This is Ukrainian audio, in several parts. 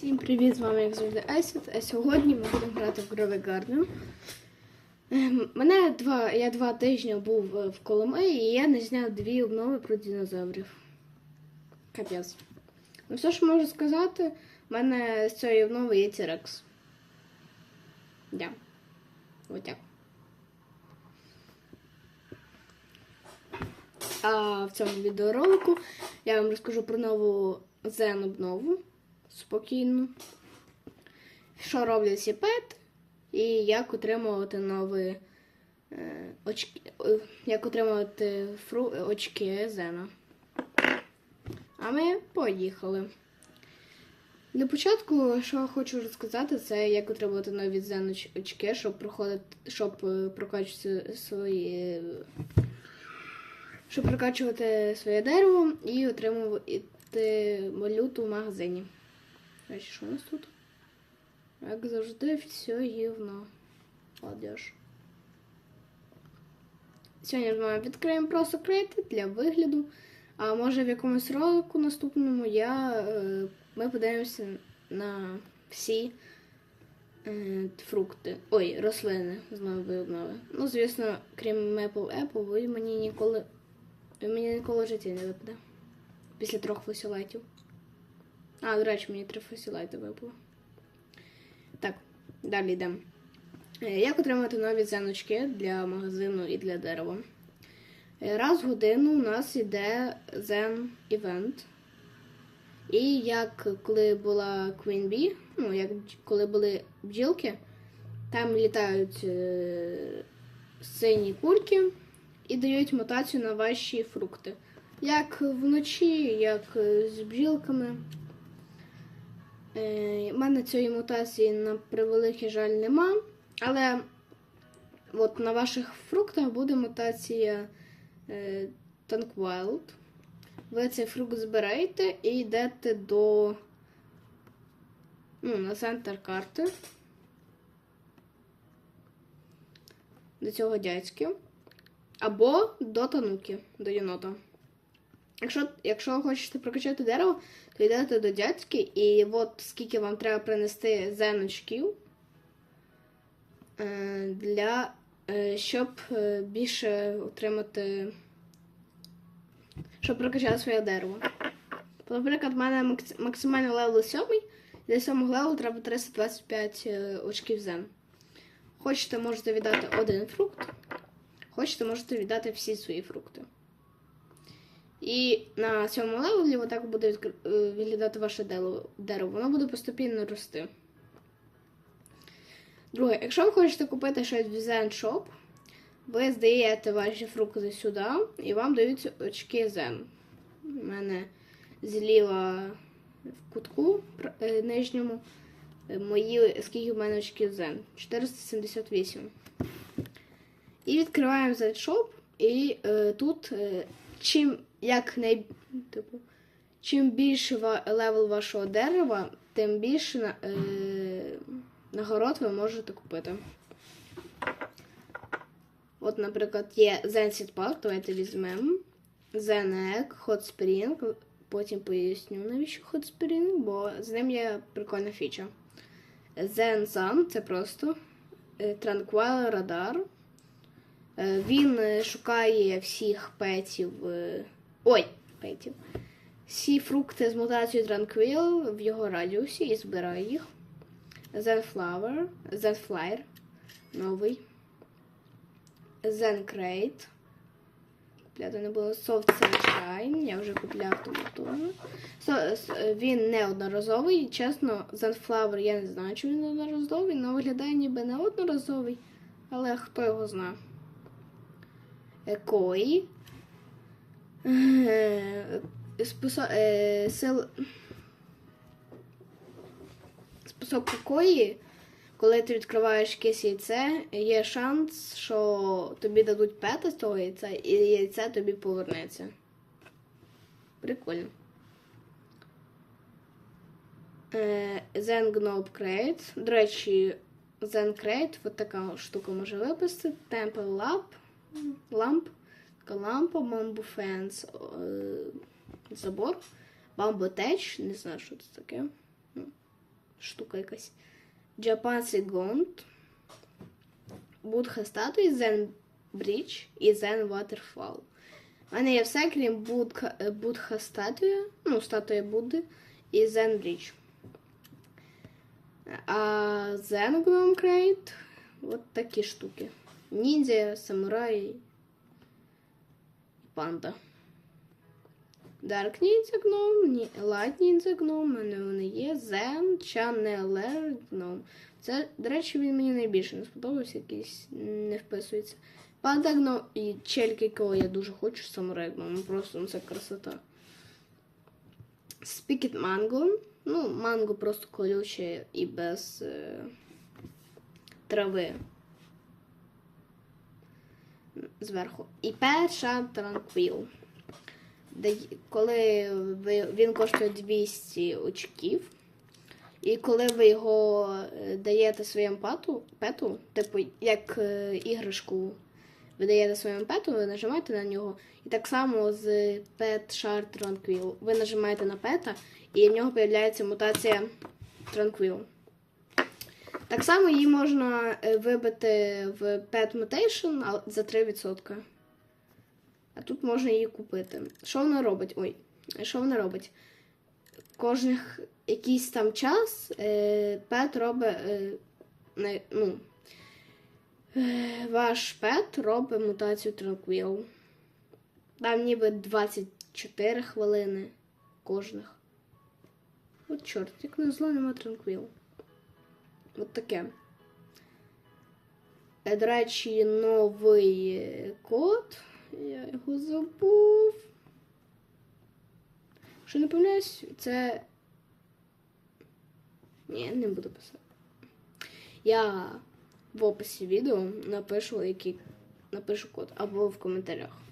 Всім привіт, з вами як завжди Айсет. А сьогодні ми будемо грати в Grove Garden. Ем, Мене два, я два тижні був е, в Коломиї і я не зняв дві обнови про динозаврів. Капець. Ну, все, що можу сказати, в мене з цієї обнови є T-Rex. Да. Отак. А в цьому відеоролику я вам розкажу про нову Zen обнову спокійно. Що роблять ці пет, і як отримувати нові е, очки, е, як отримувати фру, очки Зена. А ми поїхали. Для початку, що хочу розказати, це як отримувати нові Зен очки, щоб проходити, щоб е, прокачувати свої. Щоб прокачувати своє дерево і отримувати валюту в магазині. Значить, що у нас тут? Як завжди, все гівно. Одяж. Сьогодні ми відкриємо просто крейти для вигляду. А може в якомусь ролику наступному я, е, ми подивимося на всі е, фрукти. Ой, рослини з нової. Ну, звісно, крім Maple Apple, ви мені ніколи. Ви мені ніколи в не випаде. Після трьох фосілетів. А, до речі, мені три фосілайти випало. Так, далі йдемо. Е, Як отримати нові зеночки для магазину і для дерева? Е, Раз в годину у нас йде зен івент. І як коли була Queen Bee, ну, як коли були бджілки, там літають е, сині кульки і дають мутацію на ваші фрукти. Як вночі, як е, з бджілками. Е, У мене цієї мутації на превеликий жаль нема. Але от на ваших фруктах буде мутація е, Tankwild. Ви цей фрукт збираєте і йдете до ну, на центр карти. До цього дядьки. Або до тануки, до єнота. Якщо, якщо хочете прокачати дерево, то йдете до дядьки, і от скільки вам треба принести зеночків, е, для, е, щоб е, більше отримати, щоб прокачати своє дерево. Наприклад, в мене макс- максимальний левел 7, і для 7 левелу треба 325 е, очків зен. Хочете, можете віддати один фрукт, хочете, можете віддати всі свої фрукти. І на цьому левелі отак буде е, виглядати ваше дерево. Воно буде постійно рости. Друге, якщо ви хочете купити щось в Zen Shop, ви здаєте ваші фрукти сюди і вам дають очки Zen. У мене зліва в кутку е, нижньому е, мої, скільки в мене очків Zen? 478. І відкриваємо Zen Shop, і е, тут е, чим як най, типу, чим більше ва- левел вашого дерева, тим більше на- е, нагород ви можете купити. От, наприклад, є Zen Seed Pack, давайте візьмемо. Zen Egg, Hot Spring. Потім поясню, навіщо Hot Spring, бо з ним є прикольна фіча. Zen Sun це просто е, Tranquil Radar. Е, Він е, шукає всіх петів. Ой, петів. Всі фрукти з мутацією Tranquil в його радіусі і збирає їх. Zenflower, Zenflyer, новий. Zencrate. Купляти не було Soft Sunshine, я вже купляв тому тому. So, він не одноразовий. Чесно, Zenflower я не знаю, чи він одноразовий, але виглядає ніби не одноразовий. Але хто його знає. Кої. Е, сил... Способ кої, коли ти відкриваєш якесь яйце, є шанс, що тобі дадуть пета з того яйця, і яйце тобі повернеться. Прикольно. Е, Zen Gnob Crate. До речі, Zen Crate, от така штука може випустити. Temple Lab. Lamp. Лампа, Bamboo Fence. е, Забор. Tech. Не знаю, що це таке. Ну, штука якась. Japan Second. Будха статуї, Zen Bridge і Zen Waterfall. У мене є все, крім Будха, е, Будха ну, статуя Будди і Zen Bridge. А Zen Gnome Crate от такі штуки. Ніндзя, самурай панда. Dark Ninja Gnome, Light Ninja Gnome, у мене вони є. Zen, Channeler Gnome. Це, до речі, він мені найбільше не сподобався, якийсь не вписується. Панда Gnome і чельки, якого я дуже хочу, Samurai Gnome. Ну, Просто ну, це красота. Спікет Манго. Ну, манго просто колюче і без е, трави. Зверху. І перша Транквіл. Коли ви, він коштує 200 очків. І коли ви його е, даєте своєму пету, пету типу, як е, іграшку ви даєте своєму пету, ви нажимаєте на нього. І так само з Pet Shard Tranquil. Ви нажимаєте на пета, і в нього з'являється мутація Tranquil. Так само її можна е, вибити в Pet Mutation за 3%. А тут можна її купити. Що вона робить? Ой, що вона робить? Кожних якийсь там час пет робить. Е, ну, е, ваш пет робить мутацію Tranquil. Там ніби 24 хвилини кожних. От чорт, як на зло нема Tranquil. От таке. Е, До речі, новий код. Я його забув. Що не помиляюсь, це. Ні, не буду писати. Я в описі відео напишу, який напишу код або в коментарях.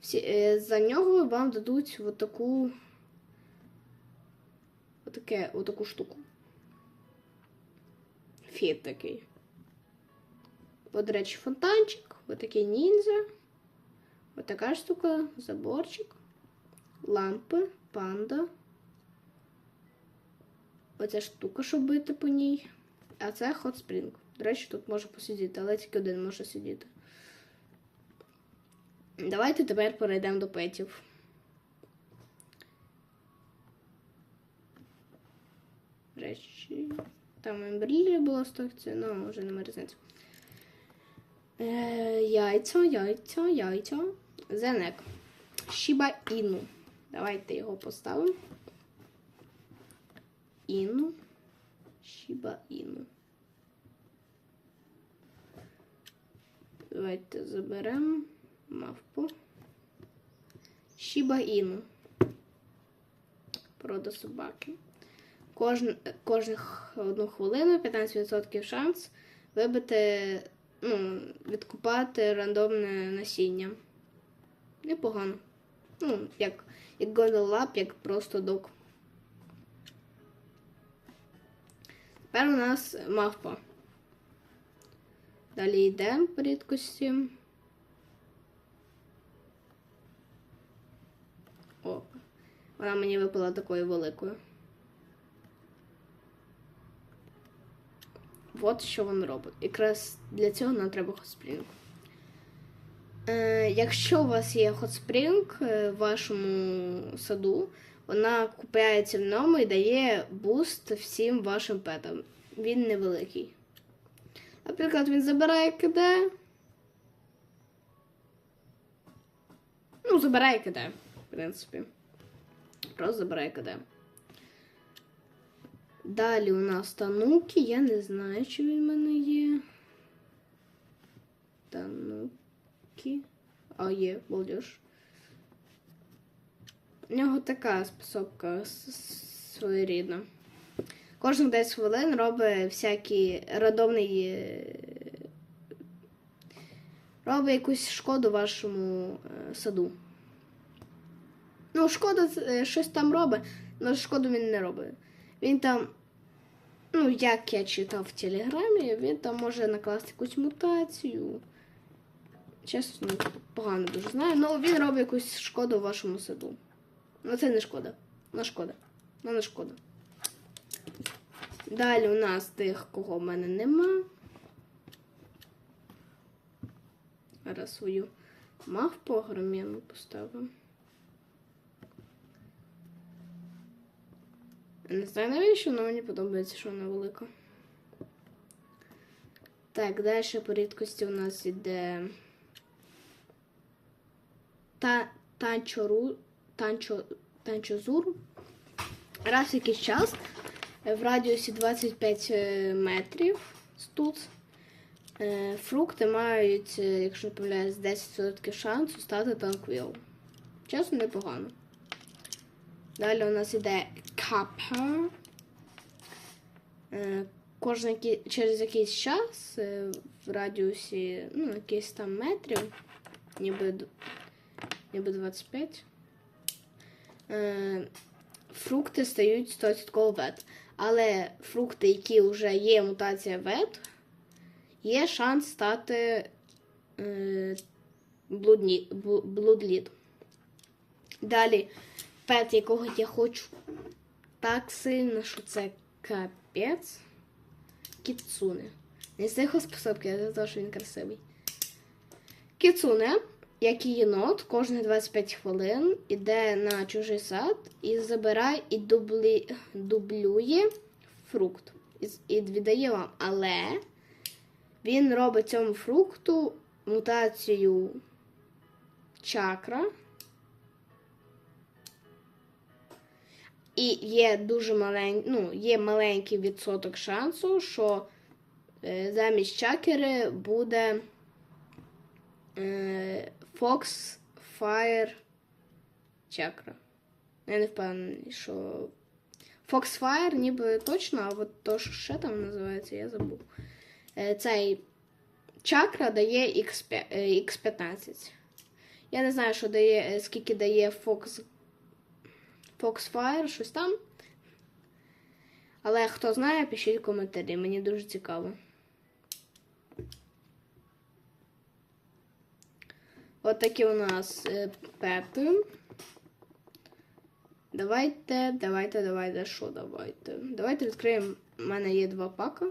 Всі, е, за нього вам дадуть отаку. Отаке, отаку штуку. Фіт такий. От, до речі, фонтанчик, отакий ніндзя. Отака штука, заборчик, лампи, панда. Оця штука, щоб бити по ній. А це Hot Spring. До речі, тут може посидіти, але тільки один може сидіти. Давайте тепер перейдемо до петів. Речі. Там ембрілі була стовця, ну вже немає різниці. Е, яйця, яйця, яйця. Зенек. Шіба Іну. Давайте його поставимо. Іну. Шіба Іну. Давайте заберемо мавпу. Шіба Іну. Порода собаки. Кожн, кожних одну хвилину 15% шанс вибити, ну, відкупати рандомне насіння. Непогано. Ну, як, як Golden Lab, як просто док. Тепер у нас мавпа. Далі йдемо по рідкості. О, вона мені випала такою великою. От що він робить. Якраз для цього нам треба хотспрінг. Е, якщо у вас є хотспрінг е, в вашому саду, вона купляється в ньому і дає буст всім вашим петам. Він невеликий. Наприклад, він забирає КД. Ну, забирає КД, в принципі. Просто забирає КД. Далі у нас тануки. Я не знаю, чи він в мене є. Тануки. А, є, балдеж. У нього така способка своєрідна. Кожних 10 хвилин робить всякі радомний. е, Робить якусь шкоду вашому е, саду. Ну, шкода е, щось там робить, але шкоду він не робить. Він там, ну, як я читав в телеграмі, він там може накласти якусь мутацію. Чесно, погано дуже знаю. але він робить якусь шкоду вашому саду. Ну, це не шкода. Ну, шкода. Ну, не шкода. Далі у нас тих, кого в мене нема. Зараз свою мавпу огроменну поставимо. Не знаю навіщо, але мені подобається, що вона велика. Так, далі по рідкості у нас та, танчору, танчо, танчозур. Раз в якийсь час е, в радіусі 25 е, метрів тут е, фрукти мають, якщо не помиляюсь, 10% шансу стати танквіл. Чесно, непогано. Далі у нас іде капа. Е, Кожен через якийсь час е, в радіусі ну, якийсь там метрів, ніби, ніби 25. Е, фрукти стають 100% вет. Але фрукти, які вже є мутація вет, є шанс стати е, блудлід. Далі пет, якого я хочу так сильно, що це капець. Кіцуне. Не з його способки, а за те, що він красивий. Кіцуне, як і єнот, кожні 25 хвилин іде на чужий сад і забирає і дублі... дублює фрукт. І, віддає вам. Але він робить цьому фрукту мутацію чакра. І є дуже маленький, ну, є маленький відсоток шансу, що е, замість чакери буде е, Fox Fire чакра. Я не впевнений, що Fox Fire ніби точно, а от то, що ще там називається, я забув. Е, цей чакра дає X5, е, X15. Я не знаю, що дає, скільки дає Fox Foxfire, щось там. Але хто знає, пишіть коментарі, мені дуже цікаво. От такі у нас е, пети. Давайте, давайте, давайте, що давайте? Давайте відкриємо. У мене є два пака.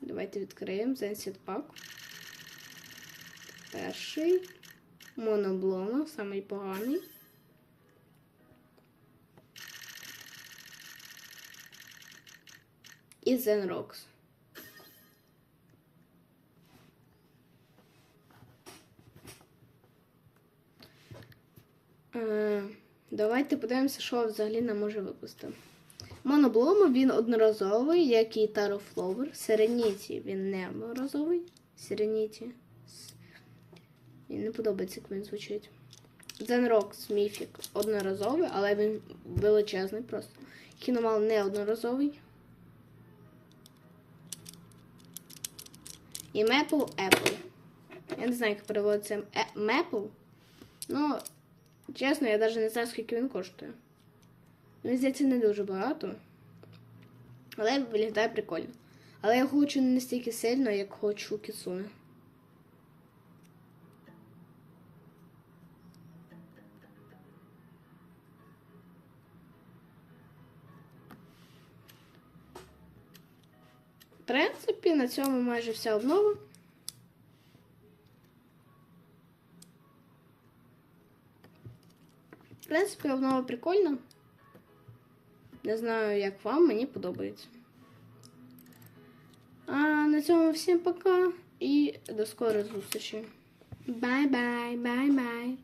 Давайте відкриємо Зенсіт пак. Перший. Моноблома, самий поганий. І Zenrox. Е, Давайте подивимося, що взагалі нам може випустити. Моноблома він одноразовий, як і Taro Flower. Сереніті він не одноразовий. Сереніті. Мені не подобається, як він звучить. Zenrox Mythic одноразовий, але він величезний просто. Хіномал не одноразовий. І Maple Apple. Я не знаю, як переводиться е- Maple. Ну, чесно, я навіть не знаю, скільки він коштує. Мені здається, не дуже багато. Але виглядає прикольно. Але я хочу не настільки сильно, як хочу Кіцуне. В принципі, на цьому майже вся обнова. В принципі, обнова прикольна. Не знаю, як вам, мені подобається. А на цьому всім пока і до скорої зустрічі. Бай-бай, бай-бай.